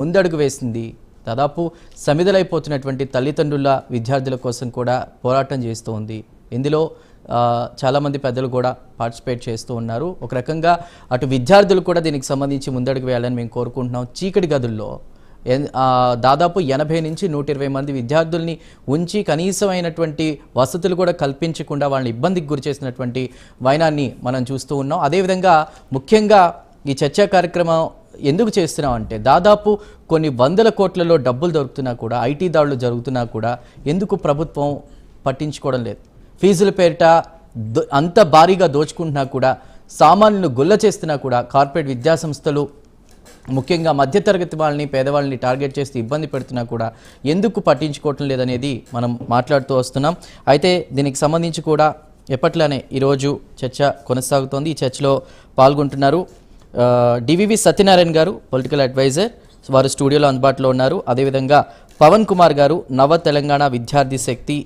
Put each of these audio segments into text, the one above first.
ముందడుగు వేసింది. దాదాపు సమిదలైపోతున్నటువంటి తల్లిదండ్రుల విద్యార్థుల కోసం కూడా పోరాటం చేస్తూ ఉంది. ఇందులో చాలామంది పెద్దలు కూడా పార్టిసిపేట్ చేస్తూ ఉన్నారు. ఒక రకంగా అటు విద్యార్థులు కూడా దీనికి సంబంధించి ముందడుగు వేయాలని మేము కోరుకుంటున్నాం. చీకటి గదుల్లో ఎన్- దాదాపు ఎనభై నుంచి నూట ఇరవై మంది విద్యార్థుల్ని ఉంచి కనీసమైనటువంటి వసతులు కూడా కల్పించకుండా వాళ్ళని ఇబ్బందికి గురి చేసినటువంటి వైనాన్ని మనం చూస్తూ ఉన్నాం. అదేవిధంగా ముఖ్యంగా ఈ చర్చా కార్యక్రమం ఎందుకు చేస్తున్నాం అంటే దాదాపు కొన్ని వందల కోట్లలో డబ్బులు దొరుకుతున్నా కూడా ఐటీ దాడులు జరుగుతున్నా కూడా ఎందుకు ప్రభుత్వం పట్టించుకోవడం లేదు? ఫీజుల పేరిట అంత భారీగా దోచుకుంటున్నా కూడా సామాన్యులు గుల్ల చేస్తున్నా కూడా కార్పొరేట్ విద్యాసంస్థలు ముఖ్యంగా మధ్యతరగతి వాళ్ళని పేదవాళ్ళని టార్గెట్ చేసి ఇబ్బంది పెడుతున్నా కూడా ఎందుకు పట్టించుకోవటం లేదనేది మనం మాట్లాడుతూ వస్తున్నాం. అయితే దీనికి సంబంధించి కూడా ఎప్పట్లానే ఈరోజు చర్చ కొనసాగుతోంది. ఈ చర్చలో పాల్గొంటున్నారు డివివి సత్యనారాయణ గారు పొలిటికల్ అడ్వైజర్ వారు స్టూడియోలో అందుబాటులో ఉన్నారు. అదేవిధంగా పవన్ కుమార్ గారు నవ తెలంగాణ విద్యార్థి శక్తి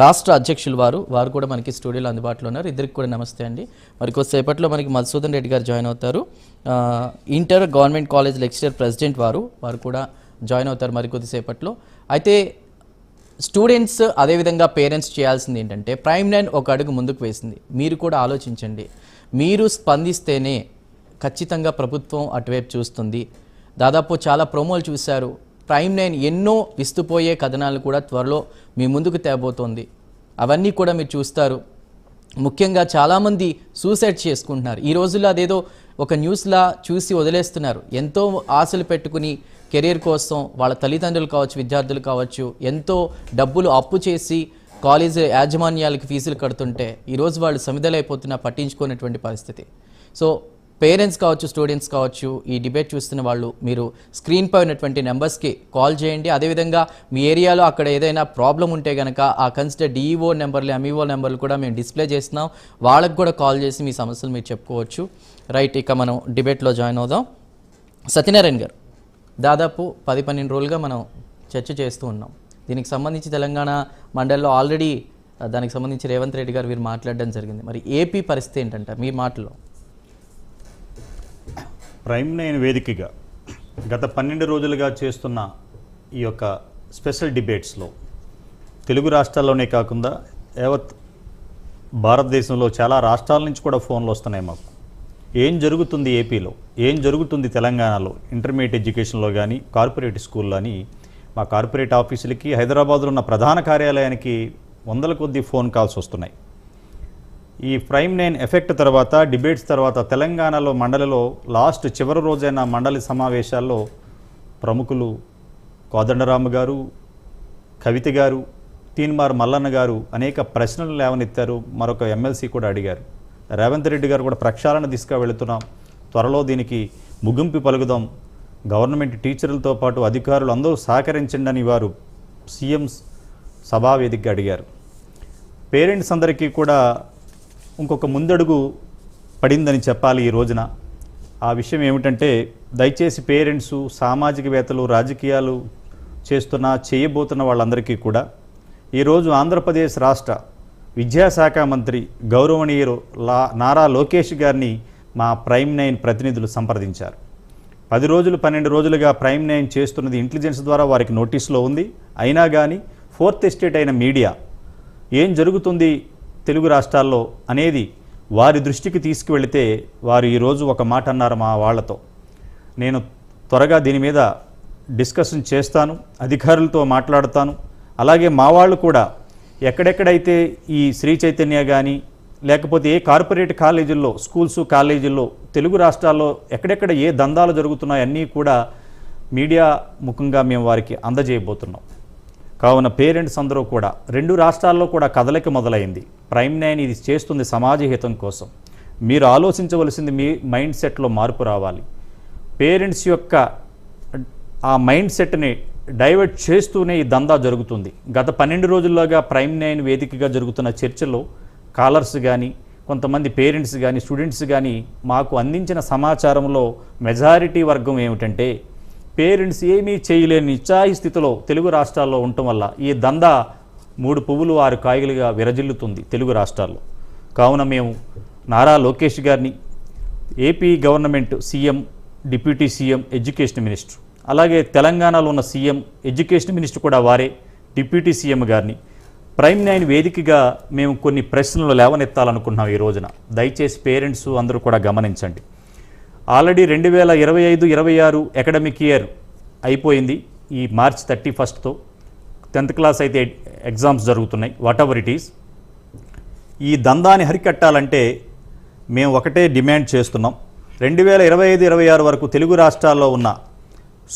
రాష్ట్ర అధ్యక్షులు వారు వారు కూడా మనకి స్టూడియోలో అందుబాటులో ఉన్నారు. ఇద్దరికి కూడా నమస్తే అండి. మరి కొద్దిసేపట్లో మనకి మధుసూదన్ రెడ్డి గారు జాయిన్ అవుతారు. Inter government college lecturer president వారు వారు కూడా జాయిన్ అవుతారు మరి కొద్దిసేపట్లో. అయితే స్టూడెంట్స్ అదేవిధంగా పేరెంట్స్ చేయాల్సింది ఏంటంటే ప్రైమ్ నైన్ ఒక అడుగు ముందుకు వేసింది. మీరు కూడా ఆలోచించండి. మీరు స్పందిస్తేనే ఖచ్చితంగా ప్రభుత్వం అటువైపు చూస్తుంది. దాదాపు చాలా ప్రోమోలు చూశారు. ప్రైమ్ నైన్ ఎన్నో విస్తుపోయే కథనాలు కూడా త్వరలో మీ ముందుకు తేబోతోంది. అవన్నీ కూడా మీరు చూస్తారు. ముఖ్యంగా చాలామంది సూసైడ్ చేసుకుంటున్నారు. ఈ రోజుల్లో అదేదో ఒక న్యూస్లా చూసి వదిలేస్తున్నారు. ఎంతో ఆశలు పెట్టుకుని కెరీర్ కోసం వాళ్ళ తల్లిదండ్రులు కావచ్చు విద్యార్థులు కావచ్చు ఎంతో డబ్బులు అప్పు చేసి కాలేజీ యాజమాన్యాలకు ఫీజులు కడుతుంటే ఈరోజు వాళ్ళు సమిదలైపోతున్న పట్టించుకునేటువంటి పరిస్థితి. సో పేరెంట్స్ కావచ్చు స్టూడెంట్స్ కావచ్చు ఈ డిబేట్ చూస్తున్న వాళ్ళు మీరు స్క్రీన్పై ఉన్నటువంటి నెంబర్స్కి కాల్ చేయండి. అదేవిధంగా మీ ఏరియాలో అక్కడ ఏదైనా ప్రాబ్లం ఉంటే కనుక ఆ కన్సిడర్ డిఈఓ నెంబర్లు ఎంఈఓ నెంబర్లు కూడా మేము డిస్ప్లే చేస్తున్నాం. వాళ్ళకు కూడా కాల్ చేసి మీ సమస్యలు మీరు చెప్పుకోవచ్చు. రైట్ ఇక మనం డిబేట్లో జాయిన్ అవుదాం. సత్యనారాయణ గారు దాదాపు పది పన్నెండు రోజులుగా మనం చర్చ చేస్తూ ఉన్నాం. దీనికి సంబంధించి తెలంగాణ మండలిలో ఆల్రెడీ దానికి సంబంధించి రేవంత్ రెడ్డి గారు వీరు మాట్లాడడం జరిగింది. మరి ఏపీ పరిస్థితి ఏంటంటారు మీ మాటలో. ప్రైమ్ నైన్ వేదికగా గత పన్నెండు రోజులుగా చేస్తున్న ఈ యొక్క స్పెషల్ డిబేట్స్లో తెలుగు రాష్ట్రాల్లోనే కాకుండా యావత్ భారతదేశంలో చాలా రాష్ట్రాల నుంచి కూడా ఫోన్లు వస్తున్నాయి మాకు. ఏం జరుగుతుంది ఏపీలో? ఏం జరుగుతుంది తెలంగాణలో? ఇంటర్మీడియట్ ఎడ్యుకేషన్లో కానీ కార్పొరేట్ స్కూల్లో అని మా కార్పొరేట్ ఆఫీసులకి హైదరాబాద్లో ఉన్న ప్రధాన కార్యాలయానికి వందల కొద్ది ఫోన్ కాల్స్ వస్తున్నాయి. ఈ ప్రైమ్ నైన్ ఎఫెక్ట్ తర్వాత డిబేట్స్ తర్వాత తెలంగాణలో మండలిలో లాస్ట్ చివరి రోజైన మండలి సమావేశాల్లో ప్రముఖులు కోదండరామ గారు కవిత గారు తీన్మార్ మల్లన్న గారు అనేక ప్రశ్నలు లేవనెత్తారు. మరొక ఎమ్మెల్సీ కూడా అడిగారు. రేవంత్ రెడ్డి గారు కూడా ప్రక్షాళన తీసుకువెళుతున్నాం త్వరలో దీనికి ముగింపు పలుకుదాం. గవర్నమెంట్ టీచర్లతో పాటు అధికారులు అందరూ సహకరించండి అని వారు సీఎం సభావేదికగా అడిగారు. పేరెంట్స్ అందరికీ కూడా ఇంకొక ముందడుగు పడిందని చెప్పాలి ఈ రోజున. ఆ విషయం ఏమిటంటే దయచేసి పేరెంట్స్ సామాజికవేత్తలు రాజకీయాలు చేస్తున్న చేయబోతున్న వాళ్ళందరికీ కూడా ఈరోజు ఆంధ్రప్రదేశ్ రాష్ట్ర విద్యాశాఖ మంత్రి గౌరవనీయులు లా నారా లోకేష్ గారిని మా ప్రైమ్ నైన్ ప్రతినిధులు సంప్రదించారు. పది రోజులు పన్నెండు రోజులుగా ప్రైమ్ నైన్ చేస్తున్నది ఇంటెలిజెన్స్ ద్వారా వారికి నోటీసులో ఉంది. అయినా కానీ ఫోర్త్ ఎస్టేట్ అయిన మీడియా ఏం జరుగుతుంది? తెలుగు రాష్ట్రాల్లో అనేది వారి దృష్టికి తీసుకువెళితే వారు ఈరోజు ఒక మాట అన్నారు మా వాళ్ళతో. నేను త్వరగా దీని మీద డిస్కషన్ చేస్తాను అధికారులతో మాట్లాడతాను. అలాగే మా వాళ్ళు కూడా ఎక్కడెక్కడైతే ఈ శ్రీ చైతన్య కానీ లేకపోతే ఏ కార్పొరేట్ కాలేజీల్లో స్కూల్స్ కాలేజీల్లో తెలుగు రాష్ట్రాల్లో ఎక్కడెక్కడ ఏ దందాలు జరుగుతున్నాయన్నీ కూడా మీడియా ముఖంగా మేము వారికి అందజేయబోతున్నాం. కావున పేరెంట్స్ అందరూ కూడా రెండు రాష్ట్రాల్లో కూడా కదలిక మొదలైంది. ప్రైమ్ నైన్ ఇది చేస్తుంది సమాజ హితం కోసం. మీరు ఆలోచించవలసింది మీ మైండ్ సెట్లో మార్పు రావాలి. పేరెంట్స్ యొక్క ఆ మైండ్ సెట్ని డైవర్ట్ చేస్తూనే ఈ దందా జరుగుతుంది. గత పన్నెండు రోజుల్లోగా ప్రైమ్ నైన్ వేదికగా జరుగుతున్న చర్చలో కాలర్స్ కానీ కొంతమంది పేరెంట్స్ కానీ స్టూడెంట్స్ కానీ మాకు అందించిన సమాచారంలో మెజారిటీ వర్గం ఏమిటంటే పేరెంట్స్ ఏమీ చేయలేని నిత్యాయి స్థితిలో తెలుగు రాష్ట్రాల్లో ఉండటం వల్ల ఈ దందా మూడు పువ్వులు ఆరు కాయలుగా విరజిల్లుతుంది తెలుగు రాష్ట్రాల్లో. కావున మేము నారా లోకేష్ గారిని AP government CM deputy CM education minister అలాగే తెలంగాణలో ఉన్న సీఎం ఎడ్యుకేషన్ మినిస్టర్ కూడా వారే డిప్యూటీ సీఎం గారిని. ప్రైమ్ నైన్ వేదికగా మేము కొన్ని ప్రశ్నలు లేవనెత్తాలనుకుంటున్నాం ఈ రోజున. దయచేసి పేరెంట్స్ అందరూ కూడా గమనించండి. ఆల్రెడీ రెండు వేల ఇరవై ఐదు ఇరవై ఆరు అకాడమిక్ ఇయర్ అయిపోయింది ఈ మార్చ్ థర్టీ ఫస్ట్తో టెన్త్ క్లాస్ అయితే ఎగ్జామ్స్ జరుగుతున్నాయి వాట్ ఎవర్ ఇట్ ఈస్ ఈ దందాన్ని హరికట్టాలంటే మేము ఒకటే డిమాండ్ చేస్తున్నాం. రెండు వేల ఇరవై ఐదు ఇరవై ఆరు వరకు తెలుగు రాష్ట్రాల్లో ఉన్న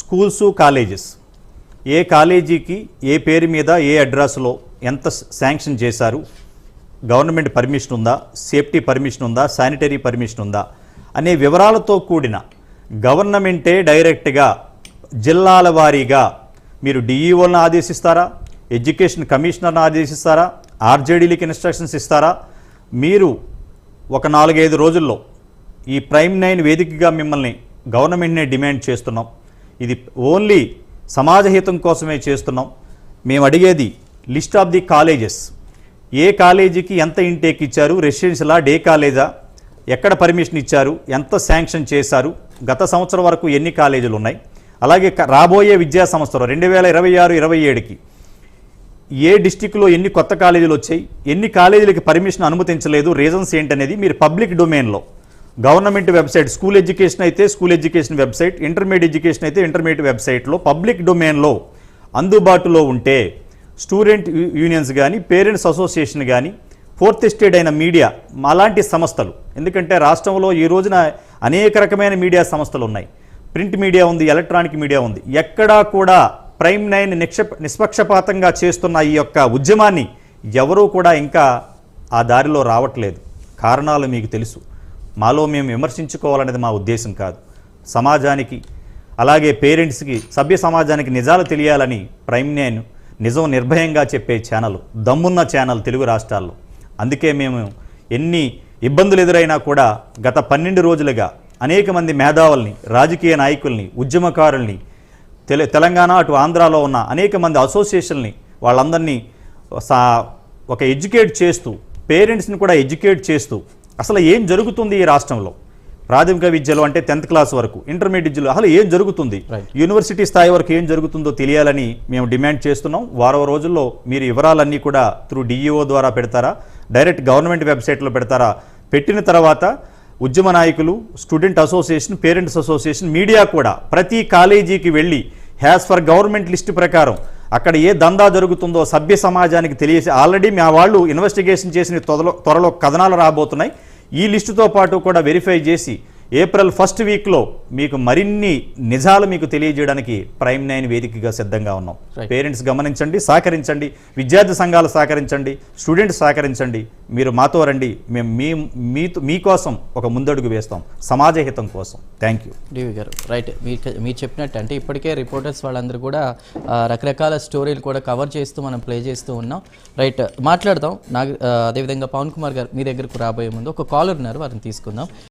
స్కూల్స్ కాలేజెస్ ఏ కాలేజీకి ఏ పేరు మీద ఏ అడ్రస్లో ఎంత శాంక్షన్ చేశారు? గవర్నమెంట్ పర్మిషన్ ఉందా? సేఫ్టీ పర్మిషన్ ఉందా? శానిటరీ పర్మిషన్ ఉందా? అనే వివరాలతో కూడిన గవర్నమెంటే డైరెక్ట్గా జిల్లాల వారీగా మీరు డిఈఓలను ఆదేశిస్తారా? ఎడ్యుకేషన్ కమిషనర్ను ఆదేశిస్తారా? ఆర్జేడీలకు ఇన్స్ట్రక్షన్స్ ఇస్తారా? మీరు ఒక నాలుగైదు రోజుల్లో ఈ ప్రైమ్ నైన్ వేదికగా మిమ్మల్ని గవర్నమెంట్నే డిమాండ్ చేస్తున్నాం. ఇది ఓన్లీ సమాజహితం కోసమే చేస్తున్నాం. మేము అడిగేది లిస్ట్ ఆఫ్ ది కాలేజెస్. ఏ కాలేజీకి ఎంత ఇంటేక్ ఇచ్చారు? రెసిడెన్షియలా డే కాలేజా? ఎక్కడ పర్మిషన్ ఇచ్చారు? ఎంత శాంక్షన్ చేశారు? గత సంవత్సరం వరకు ఎన్ని కాలేజీలు ఉన్నాయి? అలాగే రాబోయే విద్యా సంవత్సరం రెండు వేల ఇరవై ఆరు ఇరవై ఏడుకి ఏ డిస్టిక్లో ఎన్ని కొత్త కాలేజీలు వచ్చాయి? ఎన్ని కాలేజీలకి పర్మిషన్ అనుమతించలేదు? రీజన్స్ ఏంటనేది మీరు పబ్లిక్ డొమైన్లో గవర్నమెంట్ వెబ్సైట్ స్కూల్ ఎడ్యుకేషన్ అయితే school education website intermediate education అయితే ఇంటర్మీడియట్ వెబ్సైట్లో పబ్లిక్ డొమైన్లో అందుబాటులో ఉంటే స్టూడెంట్ యూనియన్స్ కానీ పేరెంట్స్ అసోసియేషన్ కానీ ఫోర్త్ స్టేట్ అయిన మీడియా అలాంటి సంస్థలు. ఎందుకంటే రాష్ట్రంలో ఈ రోజున అనేక రకమైన మీడియా సంస్థలు ఉన్నాయి. ప్రింట్ మీడియా ఉంది ఎలక్ట్రానిక్ మీడియా ఉంది. ఎక్కడా కూడా ప్రైమ్ నైన్ నిక్ష నిష్పక్షపాతంగా చేస్తున్న ఈ యొక్క ఉద్యమాన్ని ఎవరూ కూడా ఇంకా ఆ దారిలో రావట్లేదు. కారణాలు మీకు తెలుసు. మాలో మేము విమర్శించుకోవాలనేది మా ఉద్దేశం కాదు. సమాజానికి అలాగే పేరెంట్స్కి సభ్య సమాజానికి నిజాలు తెలియాలని ప్రైమ్ నైన్ నిజం నిర్భయంగా చెప్పే ఛానల్ దమ్మున్న ఛానల్ తెలుగు రాష్ట్రాల్లో. అందుకే మేము ఎన్ని ఇబ్బందులు ఎదురైనా కూడా గత పన్నెండు రోజులుగా అనేక మంది మేధావుల్ని రాజకీయ నాయకుల్ని ఉద్యమకారుల్ని తెల తెలంగాణ అటు ఆంధ్రాలో ఉన్న అనేక మంది అసోసియేషన్ని వాళ్ళందరినీ సా ఒక ఎడ్యుకేట్ చేస్తూ పేరెంట్స్ని కూడా ఎడ్యుకేట్ చేస్తూ అసలు ఏం జరుగుతుంది ఈ రాష్ట్రంలో? ప్రాథమిక విద్యలో అంటే టెన్త్ క్లాస్ వరకు ఇంటర్మీడియట్ విద్యలో అసలు ఏం జరుగుతుంది. యూనివర్సిటీ స్థాయి వరకు ఏం జరుగుతుందో తెలియాలని మేము డిమాండ్ చేస్తున్నాం. వారం రోజుల్లో మీరు వివరాలన్నీ కూడా త్రూ డిఈఓ ద్వారా పెడతారా? డైరెక్ట్ గవర్నమెంట్ వెబ్సైట్లో పెడతారా? పెట్టిన తర్వాత ఉద్యమ నాయకులు student association parents association media కూడా ప్రతి కాలేజీకి వెళ్ళి హ్యాస్ ఫర్ గవర్నమెంట్ లిస్ట్ ప్రకారం అక్కడ ఏ దందా జరుగుతుందో సభ్య సమాజానికి తెలియసి ఆల్రెడీ మా వాళ్ళు ఇన్వెస్టిగేషన్ చేసిన త్వరలో త్వరలో కథనాలు రాబోతున్నాయి. ఈ లిస్టుతో పాటు కూడా వెరిఫై చేసి ఏప్రిల్ ఫస్ట్ వీక్లో మీకు మరిన్ని నిజాలు మీకు తెలియజేయడానికి ప్రైమ్ నైన్ వేదికగా సిద్ధంగా ఉన్నాం. పేరెంట్స్ గమనించండి సహకరించండి విద్యార్థి సంఘాలు సహకరించండి స్టూడెంట్స్ సహకరించండి మీరు మాతో రండి మేము మీ మీతో మీకోసం ఒక ముందడుగు వేస్తాం సమాజ హితం కోసం. థ్యాంక్ యూ డివి గారు రైట్. మీరు మీరు చెప్పినట్టు అంటే ఇప్పటికే రిపోర్టర్స్ వాళ్ళందరూ కూడా రకరకాల స్టోరీలు కూడా కవర్ చేస్తూ మనం ప్లే చేస్తూ ఉన్నాం. రైట్ మాట్లాడదాం. నా అదేవిధంగా పవన్ కుమార్ గారు మీ దగ్గరకు రాబోయే ముందు ఒక కాలర్ ఉన్నారు వారిని తీసుకుందాం.